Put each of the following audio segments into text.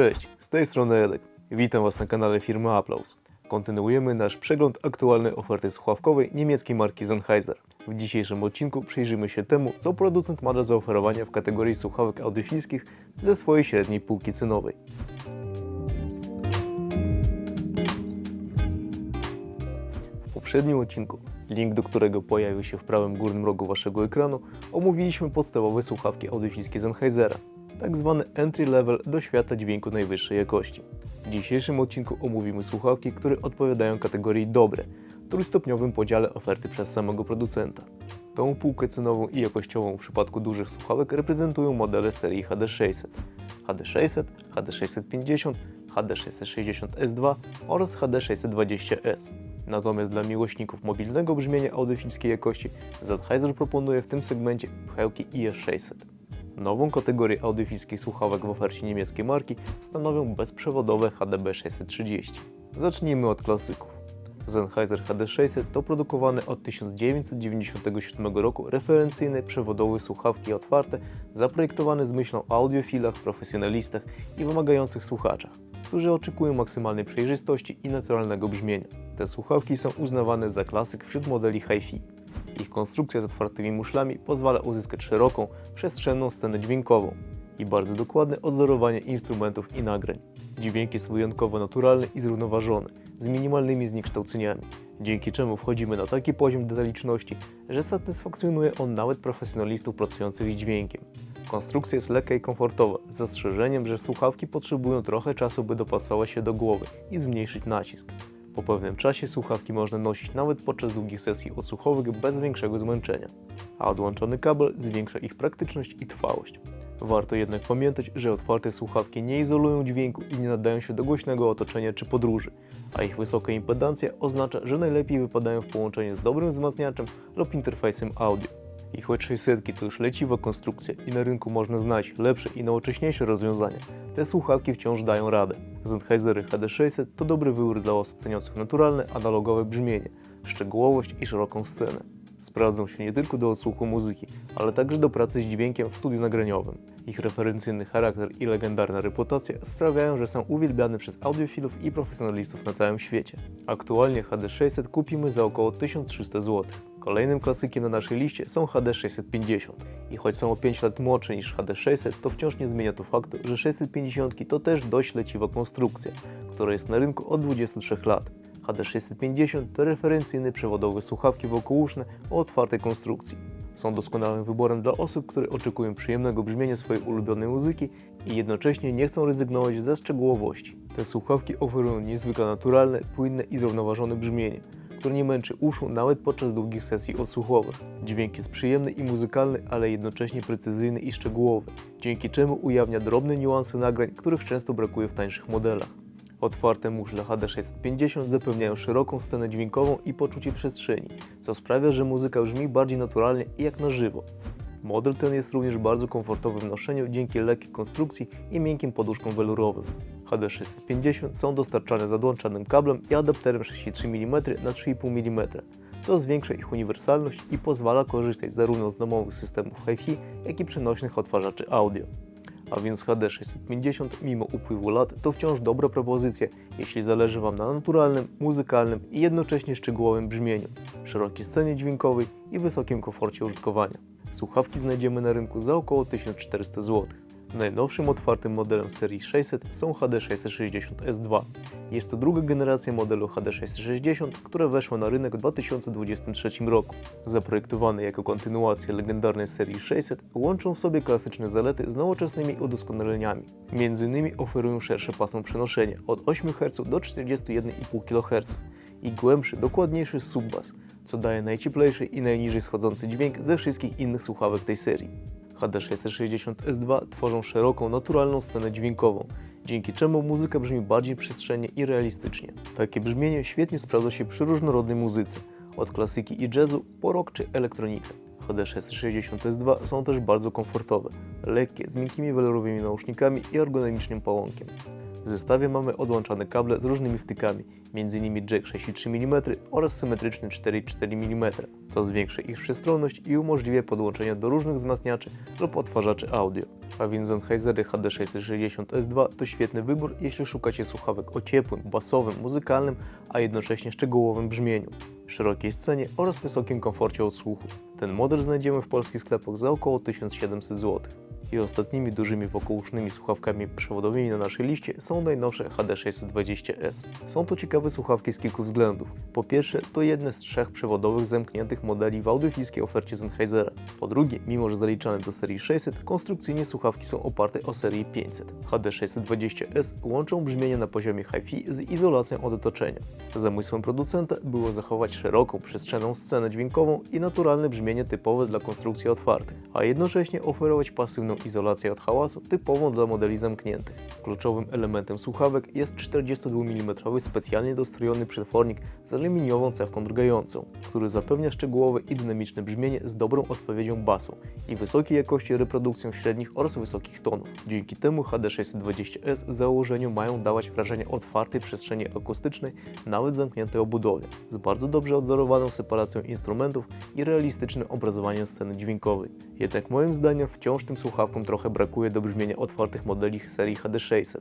Cześć, z tej strony Edek. Witam Was na kanale firmy Applause. Kontynuujemy nasz przegląd aktualnej oferty słuchawkowej niemieckiej marki Sennheiser. W dzisiejszym odcinku przyjrzymy się temu, co producent ma do zaoferowania w kategorii słuchawek audiofilskich ze swojej średniej półki cenowej. W poprzednim odcinku, link do którego pojawił się w prawym górnym rogu Waszego ekranu, omówiliśmy podstawowe słuchawki audiofilskie Sennheisera, tak zwany entry level do świata dźwięku najwyższej jakości. W dzisiejszym odcinku omówimy słuchawki, które odpowiadają kategorii dobre, w trójstopniowym podziale oferty przez samego producenta. Tą półkę cenową i jakościową w przypadku dużych słuchawek reprezentują modele serii HD600, HD600, HD650, HD660S2 oraz HD620S. Natomiast dla miłośników mobilnego brzmienia audiofilskiej jakości Sennheiser proponuje w tym segmencie pchełki IS600. Nową kategorię audiofilskich słuchawek w ofercie niemieckiej marki stanowią bezprzewodowe HDB 630. Zacznijmy od klasyków. Sennheiser HD600 to produkowane od 1997 roku referencyjne przewodowe słuchawki otwarte, zaprojektowane z myślą o audiofilach, profesjonalistach i wymagających słuchaczach, którzy oczekują maksymalnej przejrzystości i naturalnego brzmienia. Te słuchawki są uznawane za klasyk wśród modeli hi-fi. Ich konstrukcja z otwartymi muszlami pozwala uzyskać szeroką, przestrzenną scenę dźwiękową i bardzo dokładne odzorowanie instrumentów i nagrań. Dźwięk jest wyjątkowo naturalny i zrównoważony, z minimalnymi zniekształceniami, dzięki czemu wchodzimy na taki poziom detaliczności, że satysfakcjonuje on nawet profesjonalistów pracujących z dźwiękiem. Konstrukcja jest lekka i komfortowa, z zastrzeżeniem, że słuchawki potrzebują trochę czasu, by dopasować się do głowy i zmniejszyć nacisk. Po pewnym czasie słuchawki można nosić nawet podczas długich sesji odsłuchowych bez większego zmęczenia, a odłączony kabel zwiększa ich praktyczność i trwałość. Warto jednak pamiętać, że otwarte słuchawki nie izolują dźwięku i nie nadają się do głośnego otoczenia czy podróży, a ich wysoka impedancja oznacza, że najlepiej wypadają w połączeniu z dobrym wzmacniaczem lub interfejsem audio. I choć 600 to już leciwa konstrukcja i na rynku można znaleźć lepsze i nowocześniejsze rozwiązania, te słuchawki wciąż dają radę. Sennheisery HD600 to dobry wybór dla osób ceniących naturalne, analogowe brzmienie, szczegółowość i szeroką scenę. Sprawdzą się nie tylko do odsłuchu muzyki, ale także do pracy z dźwiękiem w studiu nagraniowym. Ich referencyjny charakter i legendarna reputacja sprawiają, że są uwielbiane przez audiofilów i profesjonalistów na całym świecie. Aktualnie HD600 kupimy za około 1300 zł. Kolejnym klasykiem na naszej liście są HD650. I choć są o 5 lat młodsze niż HD600, to wciąż nie zmienia to faktu, że 650 to też dość leciwa konstrukcja, która jest na rynku od 23 lat. HD650 to referencyjne przewodowe słuchawki wokółuszne o otwartej konstrukcji. Są doskonałym wyborem dla osób, które oczekują przyjemnego brzmienia swojej ulubionej muzyki i jednocześnie nie chcą rezygnować ze szczegółowości. Te słuchawki oferują niezwykle naturalne, płynne i zrównoważone brzmienie, które nie męczy uszu nawet podczas długich sesji odsłuchowych. Dźwięk jest przyjemny i muzykalny, ale jednocześnie precyzyjny i szczegółowy, dzięki czemu ujawnia drobne niuanse nagrań, których często brakuje w tańszych modelach. Otwarte muszle HD650 zapewniają szeroką scenę dźwiękową i poczucie przestrzeni, co sprawia, że muzyka brzmi bardziej naturalnie i jak na żywo. Model ten jest również bardzo komfortowy w noszeniu dzięki lekkiej konstrukcji i miękkim poduszkom welurowym. HD650 są dostarczane z odłączanym kablem i adapterem 6,3 mm na 3,5 mm, co zwiększa ich uniwersalność i pozwala korzystać zarówno z domowych systemów hi-fi, jak i przenośnych odtwarzaczy audio. A więc HD650 mimo upływu lat to wciąż dobra propozycja, jeśli zależy Wam na naturalnym, muzykalnym i jednocześnie szczegółowym brzmieniu, szerokiej scenie dźwiękowej i wysokim komforcie użytkowania. Słuchawki znajdziemy na rynku za około 1400 zł. Najnowszym otwartym modelem serii 600 są HD660S2. Jest to druga generacja modelu HD660, które weszło na rynek w 2023 roku. Zaprojektowane jako kontynuacja legendarnej serii 600, łączą w sobie klasyczne zalety z nowoczesnymi udoskonaleniami. Między innymi oferują szersze pasmo przenoszenia od 8 Hz do 41,5 kHz i głębszy, dokładniejszy subbas, co daje najcieplejszy i najniżej schodzący dźwięk ze wszystkich innych słuchawek tej serii. HD660S2 tworzą szeroką, naturalną scenę dźwiękową, dzięki czemu muzyka brzmi bardziej przestrzennie i realistycznie. Takie brzmienie świetnie sprawdza się przy różnorodnej muzyce, od klasyki i jazzu po rock czy elektronikę. HD660S2 są też bardzo komfortowe, lekkie, z miękkimi welurowymi nausznikami i ergonomicznym pałąkiem. W zestawie mamy odłączane kable z różnymi wtykami, m.in. jack 6,3 mm oraz symetryczny 4,4 mm, co zwiększy ich przestronność i umożliwia podłączenie do różnych wzmacniaczy lub odtwarzaczy audio. A więc Sennheisery HD660S2 to świetny wybór, jeśli szukacie słuchawek o ciepłym, basowym, muzykalnym, a jednocześnie szczegółowym brzmieniu, szerokiej scenie oraz wysokim komforcie odsłuchu. Ten model znajdziemy w polskich sklepach za około 1700 zł. I ostatnimi dużymi wokółusznymi słuchawkami przewodowymi na naszej liście są najnowsze HD620S. Są to ciekawe słuchawki z kilku względów. Po pierwsze, to jedne z trzech przewodowych zamkniętych modeli w audiofilskiej ofercie Sennheisera. Po drugie, mimo że zaliczane do serii 600, konstrukcyjnie słuchawki są oparte o serii 500. HD620S łączą brzmienie na poziomie hi-fi z izolacją od otoczenia. Zamysłem producenta było zachować szeroką, przestrzenną scenę dźwiękową i naturalne brzmienie typowe dla konstrukcji otwartych, a jednocześnie oferować pasywną izolację od hałasu typową dla modeli zamkniętych. Kluczowym elementem słuchawek jest 42 mm specjalnie dostrojony przetwornik z aluminiową cewką drgającą, który zapewnia szczegółowe i dynamiczne brzmienie z dobrą odpowiedzią basu i wysokiej jakości reprodukcją średnich oraz wysokich tonów. Dzięki temu HD620S w założeniu mają dawać wrażenie otwartej przestrzeni akustycznej, nawet zamkniętej obudowie, z bardzo dobrze odzorowaną separacją instrumentów i realistycznym obrazowaniem sceny dźwiękowej. Jednak moim zdaniem wciąż tym słuchawkom trochę brakuje do brzmienia otwartych modeli serii HD600.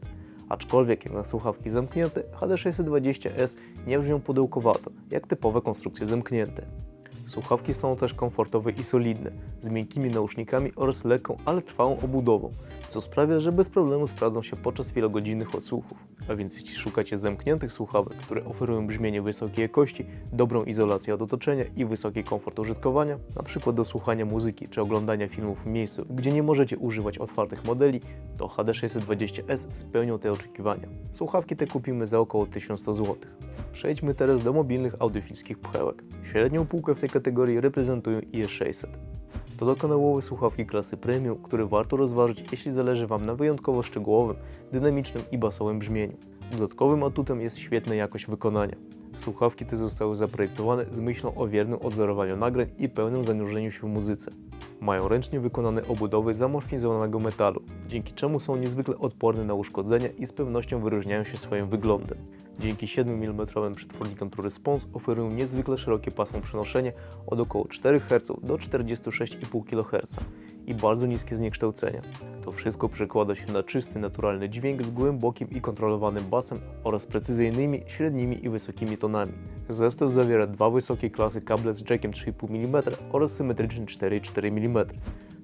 Aczkolwiek jak na słuchawki zamknięte, HD620S nie brzmią pudełkowato, jak typowe konstrukcje zamknięte. Słuchawki są też komfortowe i solidne, z miękkimi nausznikami oraz lekką, ale trwałą obudową, co sprawia, że bez problemu sprawdzą się podczas wielogodzinnych odsłuchów. A więc jeśli szukacie zamkniętych słuchawek, które oferują brzmienie wysokiej jakości, dobrą izolację od otoczenia i wysoki komfort użytkowania, np. do słuchania muzyki czy oglądania filmów w miejscu, gdzie nie możecie używać otwartych modeli, to HD620S spełnią te oczekiwania. Słuchawki te kupimy za około 1100 zł. Przejdźmy teraz do mobilnych audiofilskich pchełek. Średnią półkę w tej kategorii reprezentują IS600. To dokanałowe słuchawki klasy premium, które warto rozważyć, jeśli zależy Wam na wyjątkowo szczegółowym, dynamicznym i basowym brzmieniu. Dodatkowym atutem jest świetna jakość wykonania. Słuchawki te zostały zaprojektowane z myślą o wiernym odzorowaniu nagrań i pełnym zanurzeniu się w muzyce. Mają ręcznie wykonane obudowy zamorfizowanego metalu, dzięki czemu są niezwykle odporne na uszkodzenia i z pewnością wyróżniają się swoim wyglądem. Dzięki 7 mm przetwornikom True Response oferują niezwykle szerokie pasmo przenoszenia od około 4 Hz do 46,5 kHz i bardzo niskie zniekształcenia. To wszystko przekłada się na czysty, naturalny dźwięk z głębokim i kontrolowanym basem oraz precyzyjnymi, średnimi i wysokimi tonami. Zestaw zawiera dwa wysokie klasy kable z jackiem 3,5 mm oraz symetryczny 4,4 mm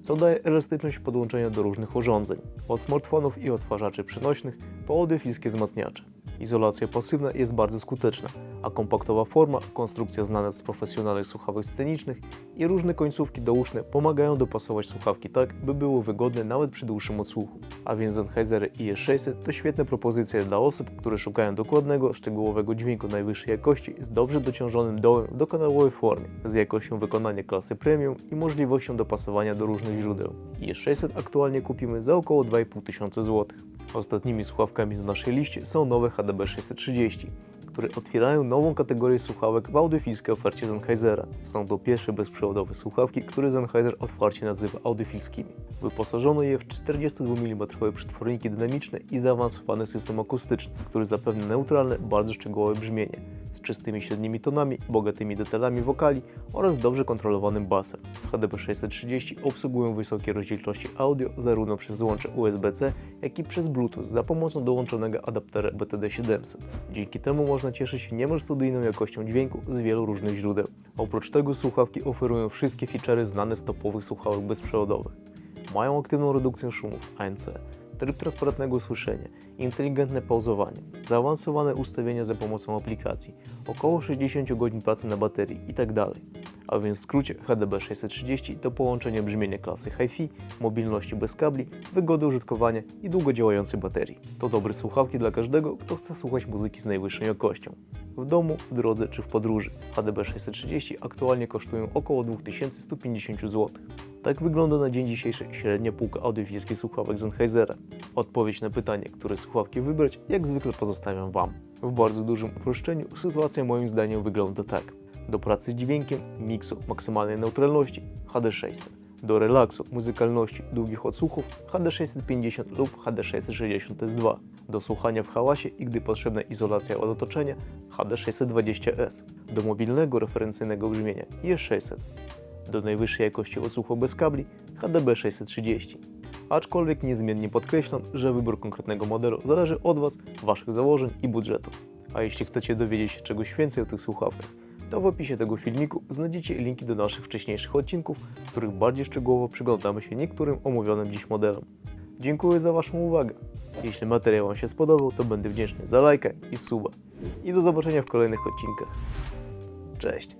co daje elastyczność podłączenia do różnych urządzeń, od smartfonów i odtwarzaczy przenośnych po audiofilskie wzmacniacze. Izolacja pasywna jest bardzo skuteczna, a kompaktowa forma, konstrukcja znana z profesjonalnych słuchawek scenicznych i różne końcówki douszne pomagają dopasować słuchawki tak, by były wygodne nawet przy dłuższym odsłuchu. A więc Sennheiser IS600 to świetne propozycje dla osób, które szukają dokładnego, szczegółowego dźwięku najwyższej jakości z dobrze dociążonym dołem w dokonałowej formie, z jakością wykonania klasy premium i możliwością dopasowania do różnych źródeł. IS600 aktualnie kupimy za około 2,5 tysiąca złotych. Ostatnimi słuchawkami na naszej liście są nowe HDB 630, które otwierają nową kategorię słuchawek w audiofilskiej ofercie Sennheisera. Są to pierwsze bezprzewodowe słuchawki, które Sennheiser otwarcie nazywa audiofilskimi. Wyposażono je w 42 mm przetworniki dynamiczne i zaawansowany system akustyczny, który zapewnia neutralne, bardzo szczegółowe brzmienie z czystymi średnimi tonami, bogatymi detalami wokali oraz dobrze kontrolowanym basem. HDB 630 obsługują wysokie rozdzielczości audio zarówno przez złącze USB-C, jak i przez Bluetooth za pomocą dołączonego adaptera BTD700. Dzięki temu można cieszyć się niemal studyjną jakością dźwięku z wielu różnych źródeł. Oprócz tego słuchawki oferują wszystkie feature'y znane z topowych słuchawek bezprzewodowych. Mają aktywną redukcję szumów ANC, tryb transparentnego słyszenia, inteligentne pauzowanie, zaawansowane ustawienia za pomocą aplikacji, około 60 godzin pracy na baterii itd. A więc w skrócie HDB 630 to połączenie brzmienia klasy Hi-Fi, mobilności bez kabli, wygody użytkowania i długo działającej baterii. To dobre słuchawki dla każdego, kto chce słuchać muzyki z najwyższą jakością. W domu, w drodze czy w podróży. HDB 630 aktualnie kosztują około 2150 zł. Tak wygląda na dzień dzisiejszy średnia półka audiofilskich słuchawek Sennheisera. Odpowiedź na pytanie, które słuchawki wybrać, jak zwykle pozostawiam Wam. W bardzo dużym uproszczeniu sytuacja moim zdaniem wygląda tak. Do pracy z dźwiękiem, miksu, maksymalnej neutralności HD600. Do relaksu, muzykalności, długich odsłuchów HD650 lub HD660S2. Do słuchania w hałasie i gdy potrzebna izolacja od otoczenia HD620S. Do mobilnego referencyjnego brzmienia IS600. Do najwyższej jakości odsłuchu bez kabli HDB630. Aczkolwiek niezmiennie podkreślam, że wybór konkretnego modelu zależy od Was, Waszych założeń i budżetu. A jeśli chcecie dowiedzieć się czegoś więcej o tych słuchawkach, to w opisie tego filmiku znajdziecie linki do naszych wcześniejszych odcinków, w których bardziej szczegółowo przyglądamy się niektórym omówionym dziś modelom. Dziękuję za Waszą uwagę. Jeśli materiał Wam się spodobał, to będę wdzięczny za lajka i suba. I do zobaczenia w kolejnych odcinkach. Cześć!